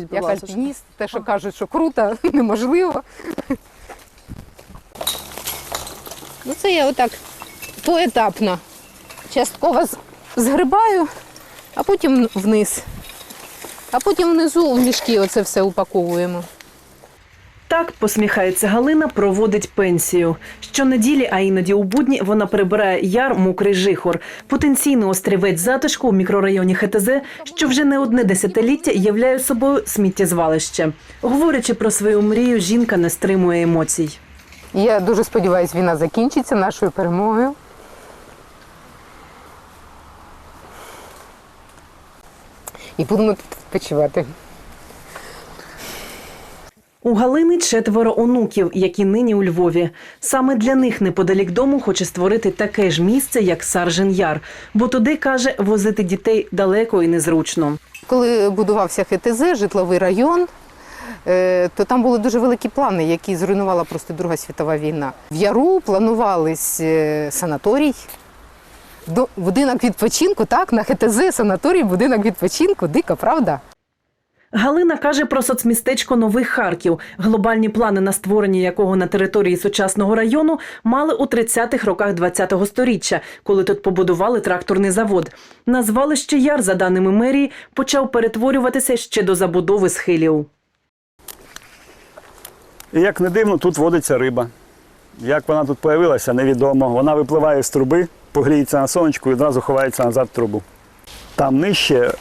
Як ласка. альпініст, те, що кажуть, що круто, неможливо. Ну, це я отак поетапно. Частково згрибаю, а потім вниз. А потім внизу в мішки оце все упаковуємо. Так, посміхається Галина, проводить пенсію. Щонеділі, а іноді у будні, вона прибирає яр мокрий жихор, потенційний острівець затишку у мікрорайоні ХТЗ, що вже не одне десятиліття являє собою сміттєзвалище. Говорячи про свою мрію, жінка не стримує емоцій. Я дуже сподіваюся, війна закінчиться нашою перемогою. І будемо тут відпочивати. У Галини четверо онуків, які нині у Львові. Саме для них неподалік дому хоче створити таке ж місце, як Саржин Яр, бо туди каже, возити дітей далеко і незручно. Коли будувався ХТЗ, житловий район, е, то там були дуже великі плани, які зруйнувала просто Друга світова війна. В Яру планувались е, санаторій, будинок відпочинку, так, на ХТЗ санаторій, будинок відпочинку, дико, правда? Галина каже про соцмістечко Новий Харків, глобальні плани на створення якого на території сучасного району мали у 30-х роках ХХ століття, коли тут побудували тракторний завод. Назвалище Яр, за даними мерії, почав перетворюватися ще до забудови схилів. Як не дивно, тут водиться риба. Як вона тут з'явилася, невідомо. Вона випливає з труби, погріється на сонечку і одразу ховається назад в трубу. Там нижче,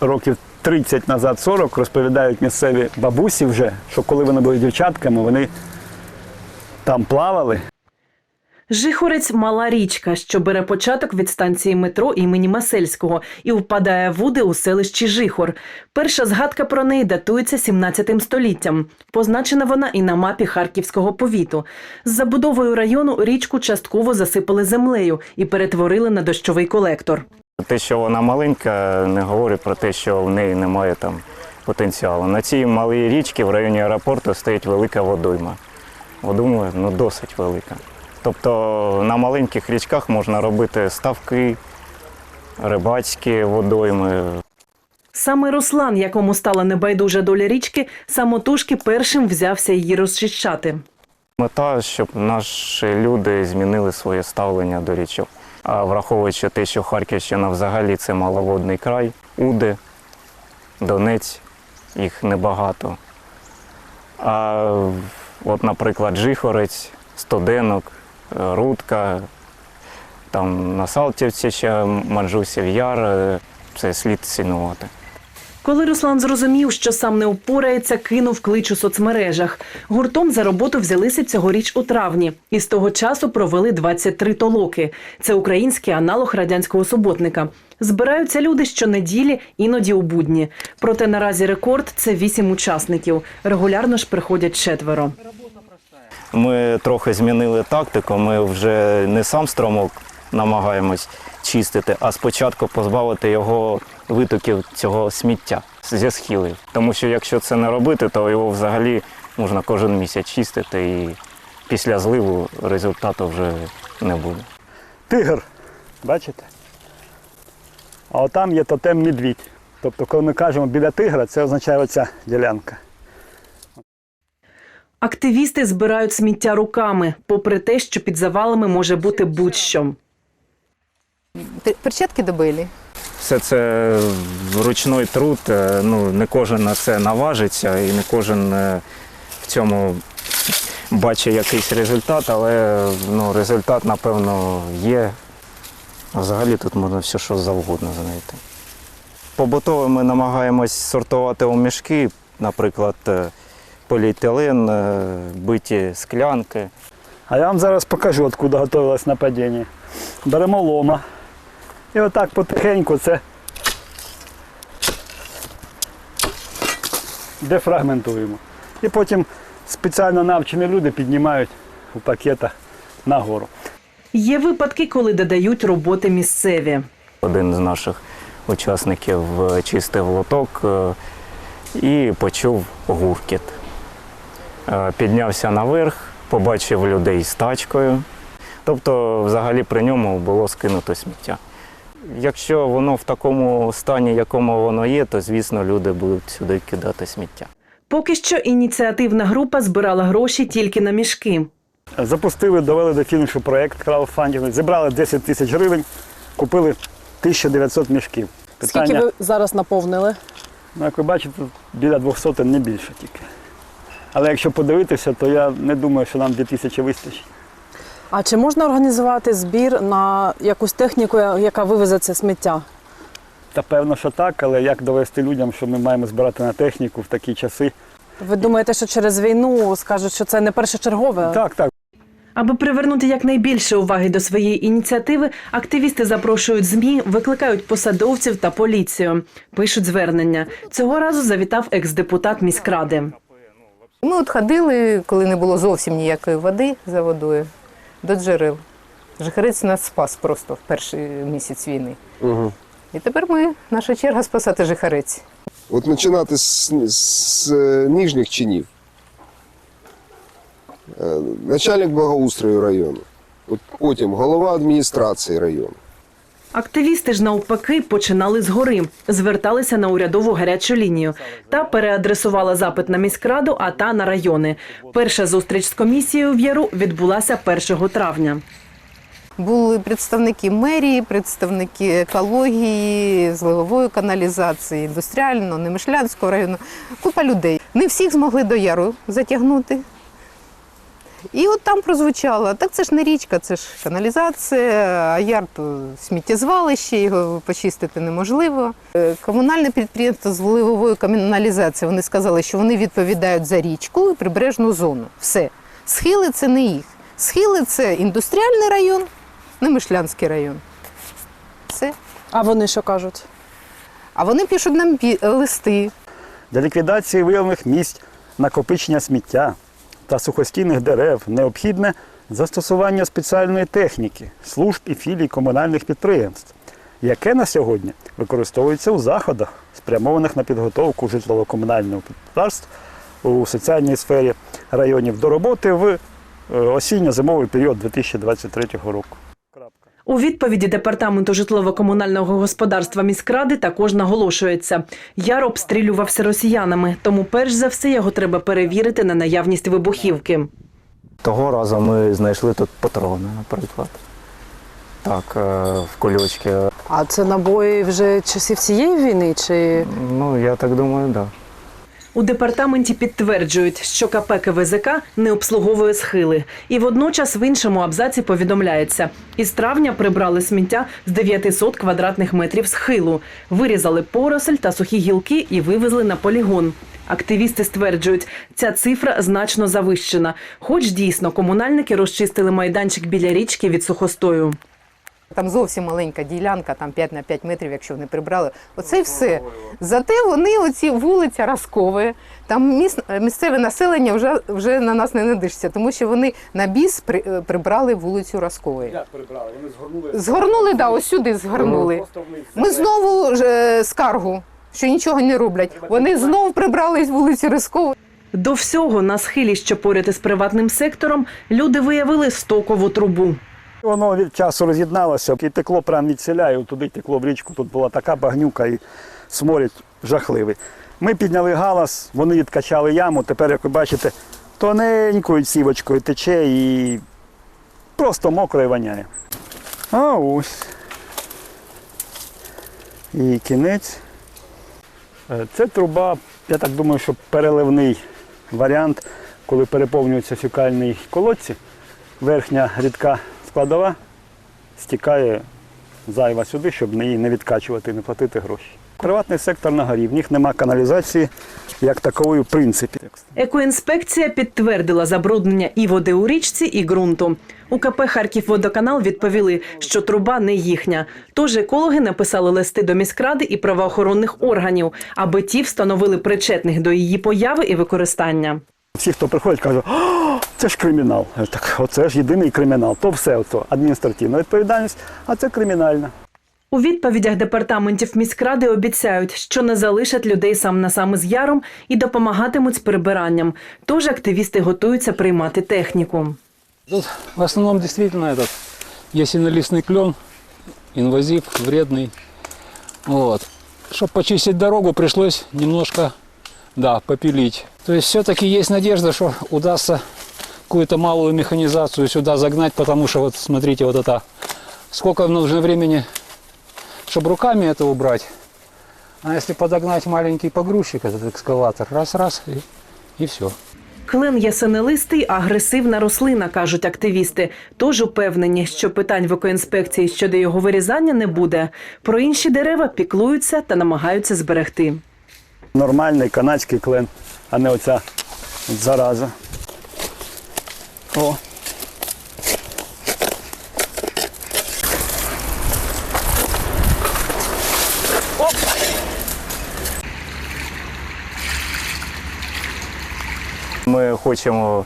років 30 назад, 40, розповідають місцеві бабусі вже, що коли вони були дівчатками, вони там плавали, Жихорець мала річка, що бере початок від станції метро імені Масельського і впадає в води у селищі Жихор. Перша згадка про неї датується 17 століттям. Позначена вона і на мапі Харківського повіту. З забудовою району річку частково засипали землею і перетворили на дощовий колектор. Те, що вона маленька, не говорить про те, що в неї немає там потенціалу. На цій малій річці в районі аеропорту стоїть велика водойма. Водойма ну, досить велика. Тобто на маленьких річках можна робити ставки, рибацькі водойми. Саме Руслан, якому стала небайдужа доля річки, самотужки першим взявся її розчищати. Мета, щоб наші люди змінили своє ставлення до річок. А враховуючи те, що Харківщина взагалі це маловодний край, Уди, Донець, їх небагато. А от, наприклад, Жихорець, Стоденок, е, Рудка, там на Салтівці ще Маджусів, Яр, е, це слід цінувати. Коли Руслан зрозумів, що сам не впорається, кинув клич у соцмережах. Гуртом за роботу взялися цьогоріч у травні, і з того часу провели 23 толоки. Це український аналог радянського суботника. Збираються люди щонеділі, іноді у будні. Проте наразі рекорд це вісім учасників. Регулярно ж приходять четверо. Ми трохи змінили тактику. Ми вже не сам стромок намагаємось чистити, а спочатку позбавити його витоків цього сміття зі схилів. Тому що якщо це не робити, то його взагалі можна кожен місяць чистити і після зливу результату вже не буде. тигр. Бачите? А отам є тотем медвідь. Тобто, коли ми кажемо біля тигра, це означає оця ділянка. Активісти збирають сміття руками, попри те, що під завалами може бути будь-що. Пер- Перчатки добили. Все це ручний труд. е, Ну, не кожен на це наважиться і не кожен е, в цьому бачить якийсь результат, але ну, результат, напевно, є. Взагалі тут можна все що завгодно знайти. Побутово ми намагаємось сортувати у мішки, наприклад, е, поліетилен, биті склянки. А я вам зараз покажу, откуда готувалось нападіння. Беремо лома. І отак потихеньку це дефрагментуємо. І потім спеціально навчені люди піднімають у пакетах нагору. Є випадки, коли додають роботи місцеві. Один з наших учасників е, чистив лоток е, і почув гуркіт. Е, Піднявся наверх, побачив людей з тачкою. Тобто, взагалі при ньому було скинуто сміття. Якщо воно в такому стані, якому воно є, то звісно люди будуть сюди кидати сміття. Поки що ініціативна група збирала гроші тільки на мішки. Запустили, довели до фінішу проєкт краудфандингу, зібрали 10 тисяч гривень, купили 1900 мішків. Скільки ви зараз наповнили? Ну, як ви бачите, біля 200 не більше тільки. Але якщо подивитися, то я не думаю, що нам 2000 вистачить. А чи можна організувати збір на якусь техніку, яка вивезе це сміття? Та певно, що так, але як довести людям, що ми маємо збирати на техніку в такі часи? Ви думаєте, що через війну скажуть, що це не першочергове? Так, так. Аби привернути якнайбільше уваги до своєї ініціативи, активісти запрошують ЗМІ, викликають посадовців та поліцію. Пишуть звернення. Цього разу завітав екс-депутат міськради. Ми от ходили, коли не було зовсім ніякої води за водою, до джерел. Жихарець нас спас просто в перший місяць війни. Угу. І тепер ми, наша черга спасати Жихарець. От починати з, з з нижніх чинів. Е, Начальник благоустрою району. От потім голова адміністрації району. Активісти ж навпаки починали згори, зверталися на урядову гарячу лінію та переадресували запит на міськраду, а та на райони. Перша зустріч з комісією в Яру відбулася 1 травня. Були представники мерії, представники екології, зливової каналізації, індустріального, немишлянського району. Купа людей. Не всіх змогли до яру затягнути. І от там прозвучало, так це ж не річка, це ж каналізація, а яр то сміттєзвалище, його почистити неможливо. Е, Комунальне підприємство з вливової каналізації, вони сказали, що вони відповідають за річку і прибережну зону. Все. Схили це не їх. Схили це індустріальний район, Немишлянський район. Все. А вони що кажуть? А вони пишуть нам листи. Для ліквідації виявлених місць накопичення сміття та сухостійних дерев необхідне застосування спеціальної техніки, служб і філій комунальних підприємств, яке на сьогодні використовується у заходах, спрямованих на підготовку житлово-комунального підприємства у соціальній сфері районів до роботи в е, осінньо-зимовий період 2023 року. У відповіді департаменту житлово-комунального господарства міськради також наголошується: яр обстрілювався росіянами, тому перш за все його треба перевірити на наявність вибухівки. Того разу ми знайшли тут патрони, наприклад. Так, е, в кульочки. А це набої вже часів цієї війни? Чи Ну, я так думаю, так. Да. У департаменті підтверджують, що КП КВЗК не обслуговує схили. І водночас в іншому абзаці повідомляється: із травня прибрали сміття з 900 квадратних метрів схилу, вирізали поросль та сухі гілки і вивезли на полігон. Активісти стверджують, ця цифра значно завищена, хоч дійсно комунальники розчистили майданчик біля річки від сухостою. Там зовсім маленька ділянка, там 5 на 5 метрів, якщо вони прибрали. Оце й все. Зате вони, оці вулиця Раскове, там міс, місцеве населення вже, вже на нас не надишся, тому що вони на біс при, е, прибрали вулицю Раскової. Як прибрали? Вони згорнули. Згорнули, да, ось сюди згорнули. Ми знову ж, е, скаргу, що нічого не роблять. Вони знову прибрали вулицю Раскової. До всього на схилі, що поряд із приватним сектором, люди виявили стокову трубу. Воно від часу роз'єдналося і текло прямо від селя, і туди текло в річку. Тут була така багнюка і сморід жахливий. Ми підняли галас, вони відкачали яму. Тепер, як ви бачите, тоненькою цівочкою тече і просто мокро і воняє. А ось. І кінець. Е, Це труба, я так думаю, що переливний варіант, коли переповнюються фікальні колодці верхня рідка складова стікає зайва сюди, щоб її не відкачувати не платити гроші. Приватний сектор на горі, в них нема каналізації як такової в принципі. Екоінспекція підтвердила забруднення і води у річці, і ґрунту. У КП «Харківводоканал» відповіли, що труба не їхня. Тож екологи написали листи до міськради і правоохоронних органів, аби ті встановили причетних до її появи і використання. Всі, хто приходять, кажуть, «О, це ж кримінал. Я Так, оце ж єдиний кримінал. То все оце, адміністративна відповідальність, а це кримінальна. У відповідях департаментів міськради обіцяють, що не залишать людей сам на сам із яром і допомагатимуть з прибиранням. Тож активісти готуються приймати техніку. Тут в основном действительно этот ясенолистный клен, инвазив, вредный. Вот. Чтобы почистить дорогу, пришлось немножко, да, попилить. То есть все-таки есть надежда, что удастся какую-то малую механизацию сюда загнать, потому что вот смотрите, вот это, сколько нужно времени, чтобы руками это убрать. А если подогнать маленький погрузчик, этот экскаватор, раз-раз, и, и все. Клен ясенелистий – агресивна рослина, кажуть активісти. Тож упевнені, що питань в екоінспекції щодо його вирізання не буде. Про інші дерева піклуються та намагаються зберегти. Нормальний канадський клен, а не оця от зараза. О. Ми хочемо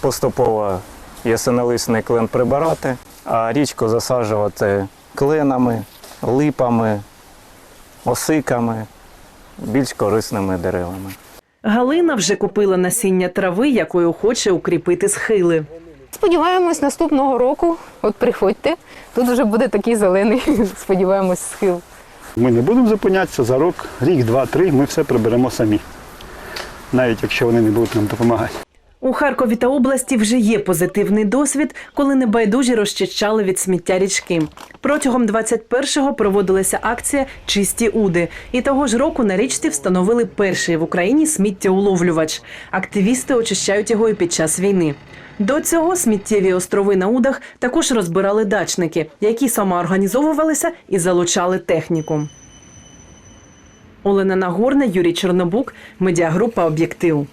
поступово ясенолисний клен прибирати, а річку засаджувати кленами, липами, осиками, більш корисними деревами. Галина вже купила насіння трави, якою хоче укріпити схили. Сподіваємось, наступного року, от приходьте, тут вже буде такий зелений, сподіваємось, схил. Ми не будемо зупинятися за рік, рік, два, три, ми все приберемо самі. Навіть якщо вони не будуть нам допомагати. У Харкові та області вже є позитивний досвід, коли небайдужі розчищали від сміття річки. Протягом 21-го проводилася акція Чисті уди. І того ж року на річці встановили перший в Україні сміттєуловлювач. Активісти очищають його і під час війни. До цього сміттєві острови на удах також розбирали дачники, які самоорганізовувалися і залучали техніку. Олена Нагорна, Юрій Чорнобук, медіагрупа Об'єктив.